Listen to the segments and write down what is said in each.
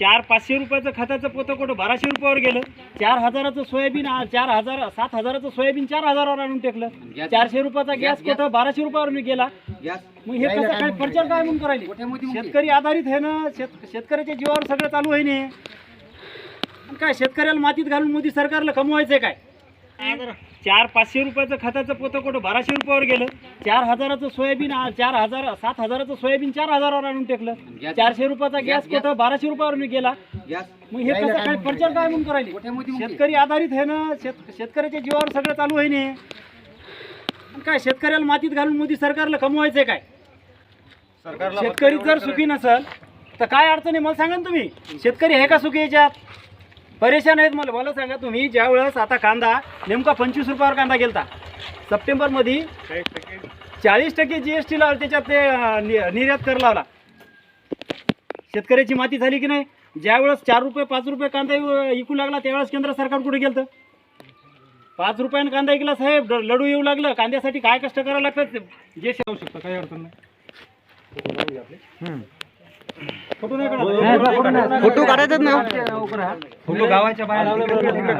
चार पाचशे रुपयाचं खताचं पोतं कुठं बाराशे रुपयावर गेलं. चार हजाराचं सोयाबीन आ- चार हजार सात हजाराचं सोयाबीन चार हजारावर आणून टेकलं. चारशे रुपयाचा गॅस कुठं बाराशे रुपयावर गेला. मग हे कसं काय प्रचार काय म्हणून करायले? शेतकरी आधारित आहे ना शेत शेतकऱ्याच्या जीवावर सगळं चालू आहे ना. आणि काय शेतकऱ्याला मातीत घालून मोदी सरकारला कमवायचंय काय? चार पाचशे रुपयाचं खताचं पोतं कुठं? बाराशे रुपयावर गेलं. चार हजाराचं सोयाबीन चार हजार सात हजाराचं सोयाबीन चार हजारावर आणून टेकलं. चारशे रुपयाचा गॅस कुठं? बाराशे रुपयावर गेला. मग हे कसं काय प्रचार काय म्हणून करायले? शेतकरी आधारित आहे ना शेत शेतकऱ्याच्या जीवावर सगळं चालू आहे ना. काय शेतकऱ्याला मातीत घालून मोदी सरकारला कमवायचंय काय? शेतकरी जर सुखी नसल तर काय अडचण आहे? मला सांगा ना तुम्ही. शेतकरी आहे का सुखी याच्यात? परेशान आहेत मला मला सांगा तुम्ही ज्या वेळेस आता कांदा नेमका पंचवीस रुपयावर कांदा गेलता. सप्टेंबरमध्ये चाळीस टक्के जी एस टी लावला त्याच्यात ते निर्यात कर लावला. शेतकऱ्याची माती झाली की नाही? ज्या वेळेस चार रुपये पाच रुपये कांदा विकू लागला त्यावेळेस केंद्र सरकार कुठे गेलं पाच रुपयानं कांदा ऐकला साहेब लडू येऊ लागलं. कांद्यासाठी काय कष्ट करावं लागतं? जे येऊ शकतं काही अडचण नाही. फोटो नाही काढायचा. ना. फोटो गावाच्या बाहेर तिकडे.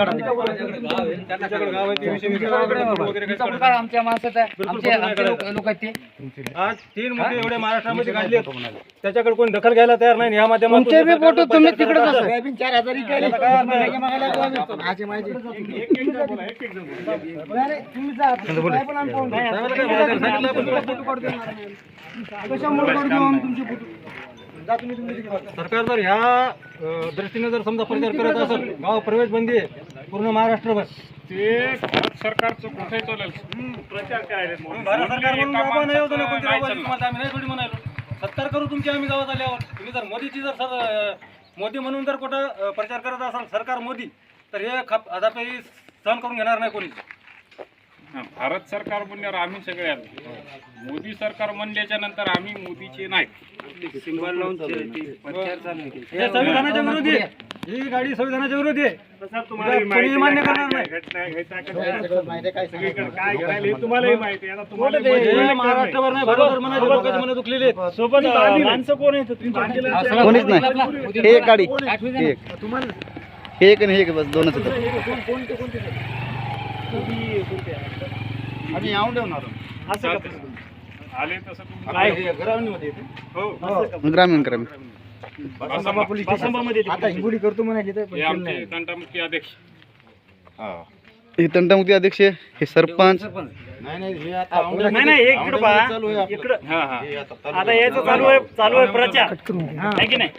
आमच्या माणसाचा आमचे आमचे लोक लोक आहेत ते. आज तीन मुद्दे एवढे महाराष्ट्रामध्ये काढले त्याच्याकडे कोणी दखल घ्यायला तयार नाही या माध्यमातून तुमचे बी फोटो तुम्ही काय बोलायचं? सांगितलं आपण तुला फोटो. सरकार जर ह्या दृष्टीने जर समजा प्रचार करत असेल गाव प्रवेश बंदी आहे पूर्ण महाराष्ट्रभर ते भारत सरकारचं कुठे चालेल. प्रचार करायला भारत सरकार म्हणून आपण नाही होतो ना कोणती राबवायची तुम्हाला आम्ही नाही थोडी म्हणालो. सत्कार करू तुमची आम्ही गावात आल्यावर. तुम्ही जर मोदीची जर सर मोदी म्हणून जर कुठं प्रचार करत असाल सरकार मोदी तर हे खप अदापही सहन करून घेणार नाही कोणी. भारत सरकार म्हणल्यावर आम्ही सगळे आलो मोदी सरकार म्हणल्याच्या नंतर आम्ही मोदीचे नाही हे संविधानाच्या विरोधी आहे ही गाडी संविधानाच्या विरोधी आहे तुम्हाला कोणीही मान्य करणार नाही काय करायला तुम्हालाही माहिती आहे आता तुम्हाला हे महाराष्ट्रभर नाही भारतभर म्हणायचे लोकांचे मनं दुखलेले आहेत कोणीच नाही हे एक गाडी हे एक हे एक आणि हे एक बस दोनच होतं आम्ही येऊन ठेवणार असं का? आले तसं तुम्ही. काय हे ग्रामीणमध्ये येते? हो. ग्रामीण ग्रामीण. बासंबा पोलीस बासंबामध्ये येते. आता हिंगोली करतो म्हणाले हे आमचे तंटामुक्ती अध्यक्ष. हे. तंटामुक्ती अध्यक्ष हे सरपंच. नाही नाही एक इकडं पहा. इकडं. हा हा. आता याचं चालू आहे. चालू आहे प्रचार. आहे की नाही?